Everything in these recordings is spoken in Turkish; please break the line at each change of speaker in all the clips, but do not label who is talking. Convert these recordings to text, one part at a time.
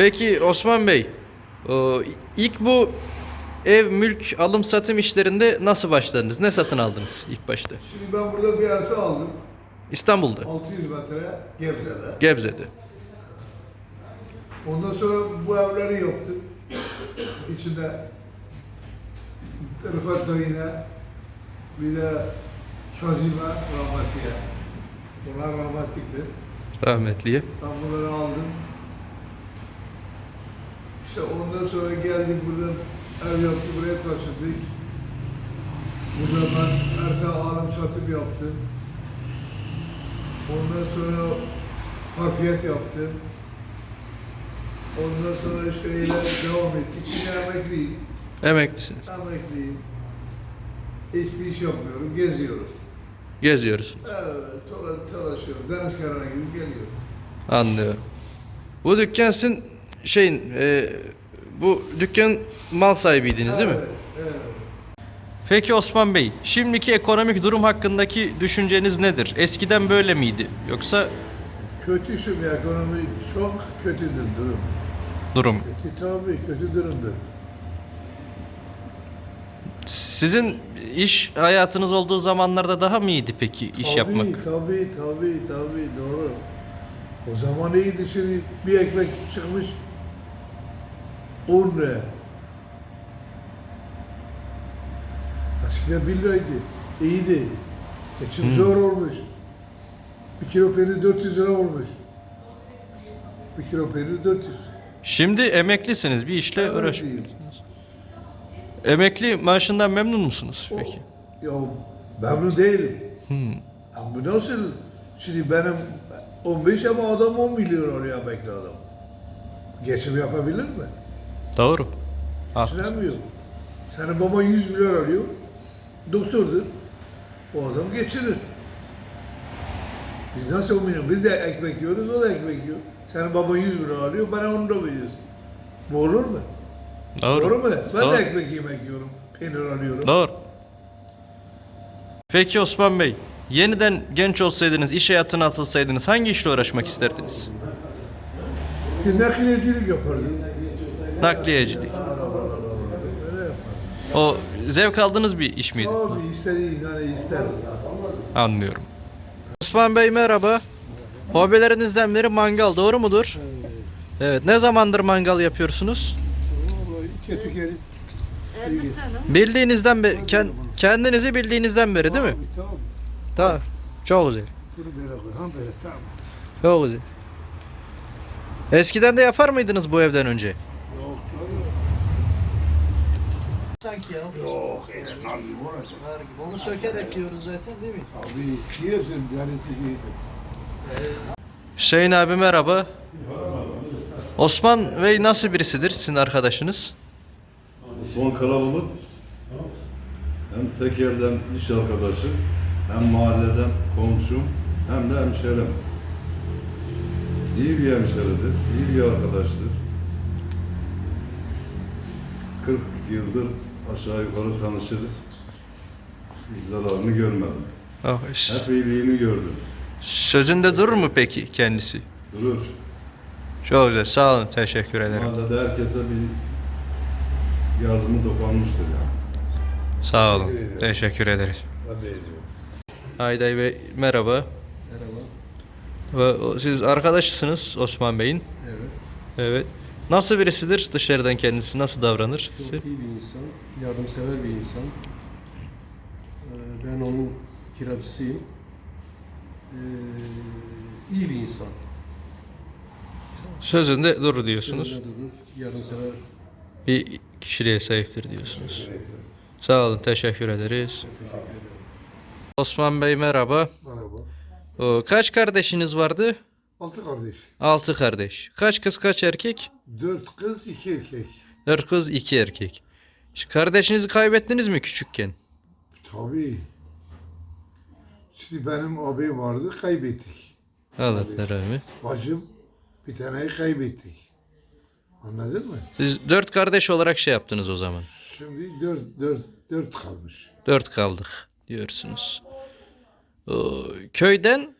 Peki Osman Bey, ilk bu ev mülk alım satım işlerinde nasıl başladınız? Ne satın aldınız ilk başta?
Şimdi ben burada bir arsa aldım.
İstanbul'da,
600 metre Gebze'de.
Gebze'de.
Ondan sonra bu evleri yaptım. İçinde Rıfat Dayı'na bir de Kazim'e rahmetliye. Bunlar rahmetliktir.
Rahmetliye.
Ben bunları aldım. İşte ondan sonra geldik burada ev yaptık, buraya taşındık. Burada ben arsa alım satım yaptım. Ondan sonra harfiyat yaptım. Ondan sonra işte öyle devam ettik. Şimdi emekliyim.
Emeklisiniz.
Emekliyim. Hiçbir iş yapmıyorum, geziyorum.
Geziyoruz.
Evet, dola- dolaşıyorum. Deniz kenarına gidip geliyorum.
Anlıyorum. Bu dükkan sizin şeyin, e, bu dükkan mal sahibiydiniz değil mi?
Evet, evet.
Peki Osman Bey, şimdiki ekonomik durum hakkındaki düşünceniz nedir? Eskiden böyle miydi? Yoksa
Kötü şimdi ekonomi çok kötüdür durum.
durum?
Kötü tabii kötü durumdur.
Sizin iş hayatınız olduğu zamanlarda daha mı iyiydi peki iş
tabii,
yapmak?
Tabii tabii tabii doğru. O zaman iyiydi şimdi bir ekmek çıkmış 10 lira. Eskiden 1 liraydı. İyiydi. Geçim zor olmuş. Bir kilo peynir 400 lira olmuş. Bir kilo peynir 400.
Şimdi emeklisiniz, bir işle
Emekliyim.
uğraşmıyorsunuz. Emekli maaşından memnun musunuz
O-
peki?
Ya memnun değilim.
Hmm.
Ama bu nasıl? Şimdi benim 15 ama adam 10 milyon oluyor emekli adam. Geçim yapabilir mi?
Doğru. Ah,
Geçinemiyor. Senin baban 100 milyon alıyor. Doktordur. O adam geçinir. Biz nasıl 10 milyon? Biz de ekmek yiyoruz, o da ekmek yiyor. Senin baban 100 milyon alıyor, bana onu da veriyorsun. Bu olur mu?
doğru.
Doğru, mu? Ben
Doğru.
de ekmek yemek yiyorum, peynir alıyorum.
Doğru. Peki Osman Bey, yeniden genç olsaydınız, iş hayatına atılsaydınız hangi işle uğraşmak isterdiniz?
Bir nakliyecilik yapardım.
Nakliyecilik. O zevk aldığınız bir iş miydi?
Abi istediğin yani ister.
Anlıyorum. Osman Bey merhaba. Hobilerinizden biri mangal doğru mudur? Evet. Ne zamandır mangal yapıyorsunuz?
İki tükeri.
Bildiğinizden beri, ken- kendinizi bildiğinizden beri değil mi?
Tamam.
Çok güzel. Çok güzel. Eskiden de yapar mıydınız bu evden önce?
Yok
Sanki ya.
Yok öyle nar gibi olacak.
Onu sökerek yiyoruz zaten değil mi?
Abi yersin yani tükeri.
Hüseyin abi merhaba. Osman Bey nasıl birisidir sizin arkadaşınız?
Son kalabalık hem tek yerden iş arkadaşım, hem mahalleden komşum, hem de hemşerim. İyi bir hemşeridir, iyi bir arkadaştır. 40 yıldır aşağı yukarı tanışırız. Zararını görmedim.
Oh, ş-
Hep iyiliğini gördüm.
Sözünde durur mu peki kendisi?
Durur.
Çok güzel. Sağ olun. Teşekkür ederim.
Mahallede herkese bir yardımı dokunmuştur yani.
Sağ olun. Teşekkür ederiz.
Ben de ediyorum.
Bey merhaba.
Merhaba.
Ve siz arkadaşısınız Osman Bey'in.
Evet,
Evet. Nasıl birisidir dışarıdan kendisi? Nasıl davranır?
çok iyi bir insan, yardımsever bir insan. Ee, Ben onun kiracısıyım. Ee, iyi bir insan.
Sözünde durur diyorsunuz.
Sözünde durur, yardımsever.
Bir kişiliğe sahiptir diyorsunuz. Sağ olun. Teşekkür ederiz.
Teşekkür ederim.
Osman Bey merhaba.
Merhaba.
Kaç kardeşiniz vardı?
Altı kardeş.
Altı kardeş. Kaç kız kaç erkek?
Dört kız, iki erkek.
Dört kız iki erkek. Şu Kardeşinizi kaybettiniz mi küçükken?
Tabii. Şimdi benim abim vardı, kaybettik.
Allah rahmet.
Bacım bir taneyi kaybettik. Anladın mı?
Siz dört kardeş olarak şey yaptınız o zaman.
Şimdi dört, dört, dört kalmış.
Dört kaldık diyorsunuz. Köyden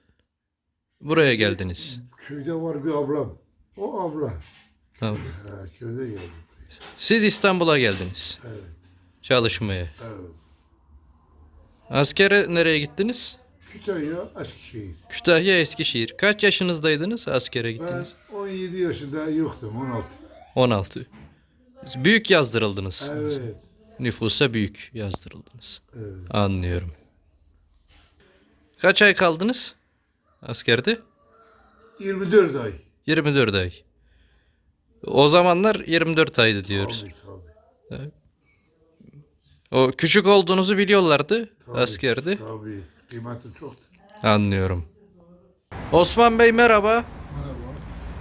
buraya geldiniz.
Köyde var bir ablam. O abla.
Tamam.
Ha, köyde geldim.
Siz İstanbul'a geldiniz
Evet.
çalışmaya.
Evet.
Askere nereye gittiniz?
Kütahya, Eskişehir.
Kütahya, Eskişehir. Kaç yaşınızdaydınız askere
Ben
gittiniz?
17 yaşında yoktum, 16.
16. Büyük yazdırıldınız.
Evet.
Nüfusa büyük yazdırıldınız.
evet.
Anlıyorum. Kaç ay kaldınız askerde?
24 ay.
24 ay. O zamanlar 24 aydı diyoruz.
Tabii tabii.
O küçük olduğunuzu biliyorlardı
tabii,
askerde.
Tabii. Kıymeti çoktu.
Anlıyorum. Osman Bey merhaba.
Merhaba.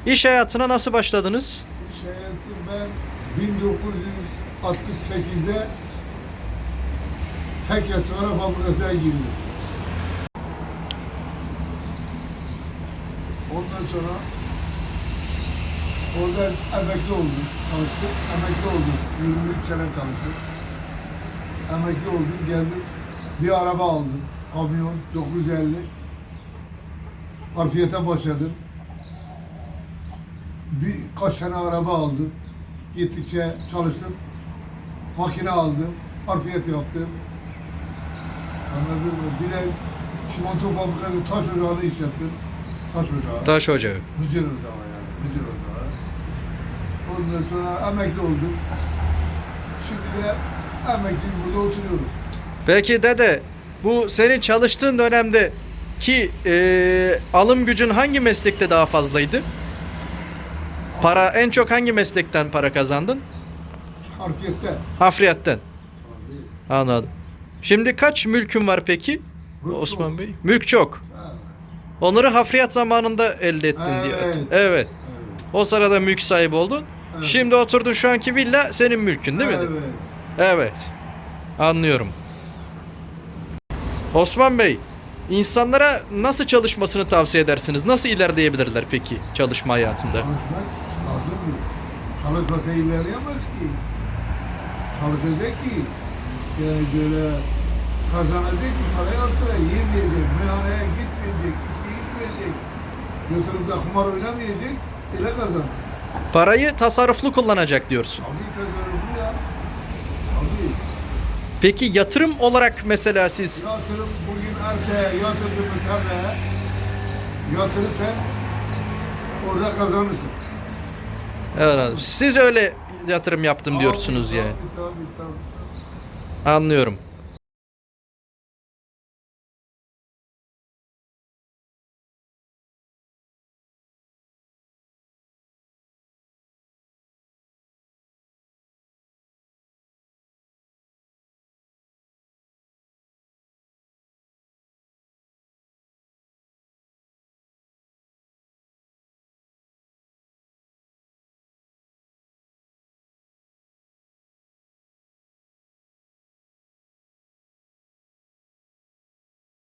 İş hayatına nasıl başladınız?
İş hayatı ben 1968'de Tekya Sigara Fabrikası'na girdim. Ondan sonra orada emekli oldum, çalıştım. Emekli oldum. 23 sene çalıştım. Emekli oldum, geldim. Bir araba aldım. Kamyon 950. Harfiyete başladım. Birkaç tane araba aldım. Gittikçe çalıştım. Makine aldım. Harfiyet yaptım. Anladın mı? Bir de çimento fabrikası taş ocağını işlettim. Taş ocağı.
Taş ocağı.
Mıcır ocağı yani. Mıcır ocağı. Ondan sonra emekli oldum. Şimdi de emekliyim burada oturuyorum.
Peki dede bu senin çalıştığın dönemde ki eee, alım gücün hangi meslekte daha fazlaydı? Para en çok hangi meslekten para kazandın?
Harfiyette.
Hafriyetten.
Tabii.
Anladım. Şimdi kaç mülkün var peki?
Mülk
Osman
çok.
Bey. Mülk çok.
Ha,
Onları hafriyat zamanında elde ettin.
Evet.
Evet.
Evet.
O sırada mülk sahibi oldun.
Evet.
Şimdi oturdun şu anki villa senin mülkün değil mi?
Evet.
Evet. Anlıyorum. Osman Bey, insanlara nasıl çalışmasını tavsiye edersiniz? Nasıl ilerleyebilirler peki çalışma hayatında?
Çalışmak lazım değil. Çalışmasa ilerleyemez ki. Çalışacak ki. Yani böyle kazanacak ki parayı altıra yemeyecek, meyhaneye gitmeyecek. Götürüp de kumar oynamayacak, öyle kazanır.
Parayı tasarruflu kullanacak diyorsun.
Tabii tasarruflu ya. Tabii.
Peki yatırım olarak mesela siz
Yatırım bugün arsaya yatırdın mı tarlaya, yatırırsan orada kazanırsın.
Evet, anladım. siz öyle yatırım yaptım diyorsunuz
Tabii,
yani.
Tabii tabii tabii. tabii.
Anlıyorum.